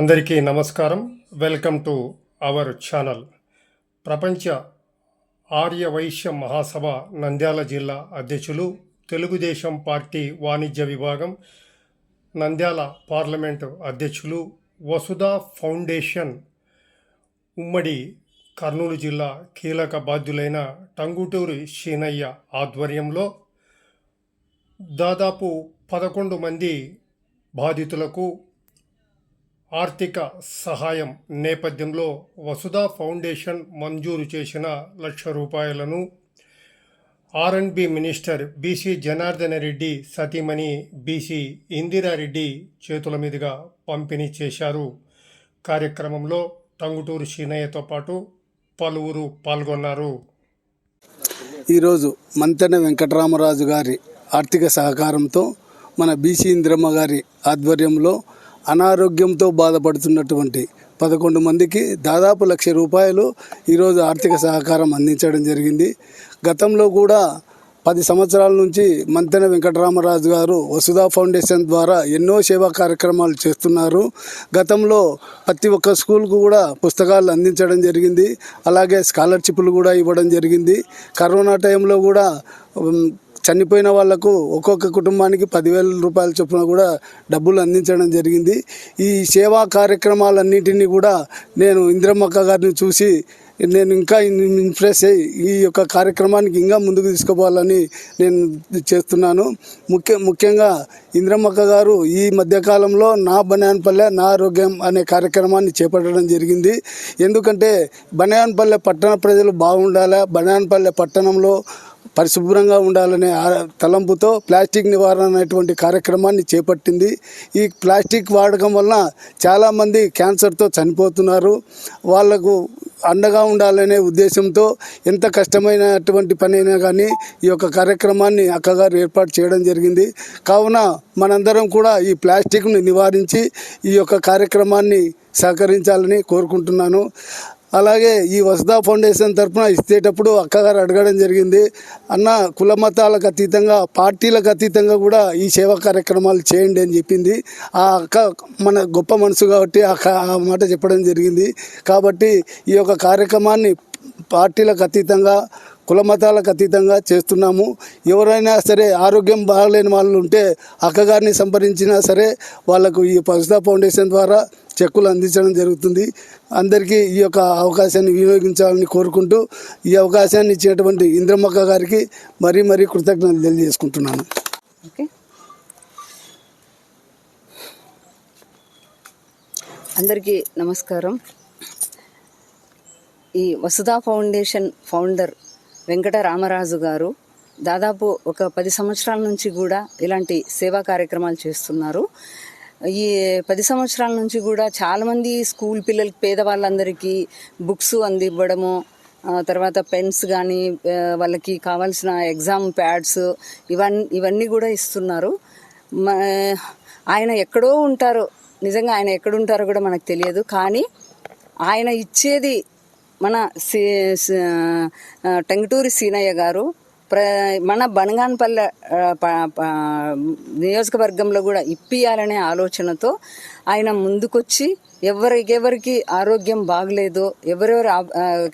అందరికీ నమస్కారం. Welcome to our channel. ప్రపంచ ఆర్య వైశ్య మహాసభ నంద్యాల జిల్లా అధ్యక్షులు తెలుగుదేశం పార్టీ వాణిజ్య విభాగం నంద్యాల పార్లమెంటు అధ్యక్షులు వసుధా ఫౌండేషన్ ఉమ్మడి కర్నూలు జిల్లా కీలక బాధ్యులైన టంగుటూరి శీనయ్య ఆధ్వర్యంలో దాదాపు పదకొండు మంది బాధితులకు ఆర్థిక సహాయం నేపథ్యంలో వసుధా ఫౌండేషన్ మంజూరు చేసిన లక్ష రూపాయలను ఆర్ఎండ్బి మినిస్టర్ బీసీ జనార్దన రెడ్డి సతీమణి బీసీ ఇందిరారెడ్డి చేతుల మీదుగా పంపిణీ చేశారు. కార్యక్రమంలో టంగుటూరు శీనయ్యతో పాటు పలువురు పాల్గొన్నారు. ఈరోజు మంతెన వెంకటరామరాజు గారి ఆర్థిక సహకారంతో మన బీసీ ఇంద్రమ్మ గారి ఆధ్వర్యంలో అనారోగ్యంతో బాధపడుతున్నటువంటి పదకొండు మందికి దాదాపు లక్ష రూపాయలు ఈరోజు ఆర్థిక సహకారం అందించడం జరిగింది. గతంలో కూడా పది సంవత్సరాల నుంచి మంతెన వెంకటరామరాజు గారు వసుధా ఫౌండేషన్ ద్వారా ఎన్నో సేవా కార్యక్రమాలు చేస్తున్నారు. గతంలో ప్రతి ఒక్క స్కూల్కు కూడా పుస్తకాలు అందించడం జరిగింది. అలాగే స్కాలర్షిప్లు కూడా ఇవ్వడం జరిగింది. కరోనా టైంలో కూడా చనిపోయిన వాళ్ళకు ఒక్కొక్క కుటుంబానికి పదివేల రూపాయల చొప్పున కూడా డబ్బులు అందించడం జరిగింది. ఈ సేవా కార్యక్రమాలన్నింటినీ కూడా నేను ఇంద్రమ్మక్క గారిని చూసి నేను ఇంకా ఇంప్రెస్ అయ్యి ఈ యొక్క కార్యక్రమానికి ఇంకా ముందుకు తీసుకుపోవాలని నేను చేస్తున్నాను. ముఖ్య ముఖ్యంగా ఇంద్రమ్మక్క గారు ఈ మధ్యకాలంలో నా బనాయన్పల్లె నా ఆరోగ్యం అనే కార్యక్రమాన్ని చేపట్టడం జరిగింది. ఎందుకంటే బనాయన్పల్లె పట్టణ ప్రజలు బాగుండాలి? బనాయన్పల్లె పట్టణంలో పరిశుభ్రంగా ఉండాలనే ఆ- తలంపుతో ప్లాస్టిక్ నివారణ అనేటువంటి కార్యక్రమాన్ని చేపట్టింది. ఈ ప్లాస్టిక్ వాడకం వలన చాలామంది క్యాన్సర్తో చనిపోతున్నారు. వాళ్ళకు అండగా ఉండాలనే ఉద్దేశంతో ఎంత కష్టమైనటువంటి పని అయినా కానీ ఈ యొక్క కార్యక్రమాన్ని అక్కగారు ఏర్పాటు చేయడం జరిగింది. కావున మనందరం కూడా ఈ ప్లాస్టిక్ను నివారించి ఈ యొక్క కార్యక్రమాన్ని సహకరించాలని కోరుకుంటున్నాను. అలాగే ఈ వసుదా ఫౌండేషన్ తరఫున ఇచ్చేటప్పుడు అక్కగారు అడగడం జరిగింది. అన్న కుల మతాలకు అతీతంగా పార్టీలకు అతీతంగా కూడా ఈ సేవా కార్యక్రమాలు చేయండి అని చెప్పింది. ఆ అక్క మన గొప్ప మనసు కాబట్టి ఆ ఆ మాట చెప్పడం జరిగింది. కాబట్టి ఈ యొక్క కార్యక్రమాన్ని పార్టీలకు అతీతంగా కుల మతాలకు అతీతంగా చేస్తున్నాము. ఎవరైనా సరే ఆరోగ్యం బాగలేని వాళ్ళు ఉంటే అక్కగారిని సంప్రదించినా సరే వాళ్ళకు ఈ పసుదా ఫౌండేషన్ ద్వారా చెక్కులు అందించడం జరుగుతుంది. అందరికీ ఈ యొక్క అవకాశాన్ని వినియోగించాలని కోరుకుంటూ ఈ అవకాశాన్ని ఇచ్చినటువంటి ఇంద్రమ్మక్క గారికి మరీ మరీ కృతజ్ఞతలు తెలియజేసుకుంటున్నాను. ఓకే. అందరికీ నమస్కారం. ఈ వసుధా ఫౌండేషన్ ఫౌండర్ వెంకట రామరాజు గారు దాదాపు ఒక పది సంవత్సరాల నుంచి కూడా ఇలాంటి సేవా కార్యక్రమాలు చేస్తున్నారు. ఈ పది సంవత్సరాల నుంచి కూడా చాలామంది స్కూల్ పిల్లలకి పేదవాళ్ళందరికీ బుక్స్ అందివ్వడము తర్వాత పెన్స్ కానీ వాళ్ళకి కావాల్సిన ఎగ్జామ్ ప్యాడ్స్ ఇవన్నీ ఇవన్నీ కూడా ఇస్తున్నారు. ఆయన ఎక్కడో ఉంటారు నిజంగా ఆయన ఎక్కడుంటారో కూడా మనకు తెలియదు. కానీ ఆయన ఇచ్చేది మన సి సి- టంగుటూరి సీనయ్య గారు ప్ర మన బనగాన్పల్లె నియోజకవర్గంలో కూడా ఇప్పియాలనే ఆలోచనతో ఆయన ముందుకొచ్చి ఎవరికెవరికి ఆరోగ్యం బాగలేదో ఎవరెవరు ఆ-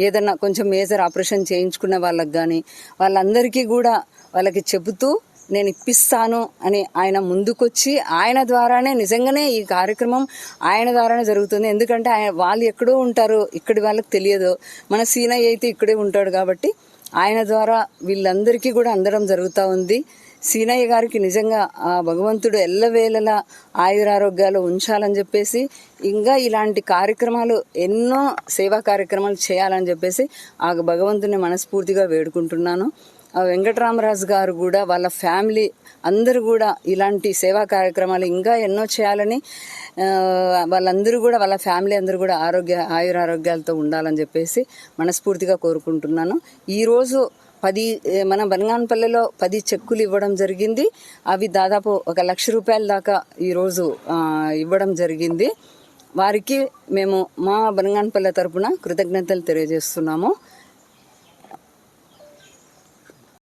ఏదన్నా కొంచెం మేజర్ ఆపరేషన్ చేయించుకున్న వాళ్ళకి కానీ వాళ్ళందరికీ కూడా వాళ్ళకి చెబుతూ నేను ఇప్పిస్తాను అని ఆయన ముందుకొచ్చి ఆయన ద్వారానే నిజంగానే ఈ కార్యక్రమం ఆయన ద్వారానే జరుగుతుంది. ఎందుకంటే ఆయన వాళ్ళు ఎక్కడో ఉంటారు ఇక్కడి వాళ్ళకి తెలియదు. మన సీనయ్య అయితే ఇక్కడే ఉంటాడు కాబట్టి ఆయన ద్వారా వీళ్ళందరికీ కూడా అందడం జరుగుతూ ఉంది. సీనయ్య గారికి నిజంగా ఆ భగవంతుడు ఎల్లవేళలా ఆయురారోగ్యాలు ఉంచాలని చెప్పేసి ఇంకా ఇలాంటి కార్యక్రమాలు ఎన్నో సేవా కార్యక్రమాలు చేయాలని చెప్పేసి ఆ భగవంతుని మనస్ఫూర్తిగా వేడుకుంటున్నాను. వెంకటరామరాజు గారు కూడా వాళ్ళ ఫ్యామిలీ అందరూ కూడా ఇలాంటి సేవా కార్యక్రమాలు ఇంకా ఎన్నో చేయాలని వాళ్ళందరూ కూడా వాళ్ళ ఫ్యామిలీ అందరూ కూడా ఆరోగ్య ఆయురారోగ్యాలతో ఉండాలని చెప్పేసి మనస్ఫూర్తిగా కోరుకుంటున్నాను. ఈరోజు పది మన బనగానపల్లెలో పది చెక్కులు ఇవ్వడం జరిగింది. అవి దాదాపు ఒక లక్ష రూపాయల దాకా ఈరోజు ఇవ్వడం జరిగింది. వారికి మేము మా బనగానపల్లె తరపున కృతజ్ఞతలు తెలియజేస్తున్నాము.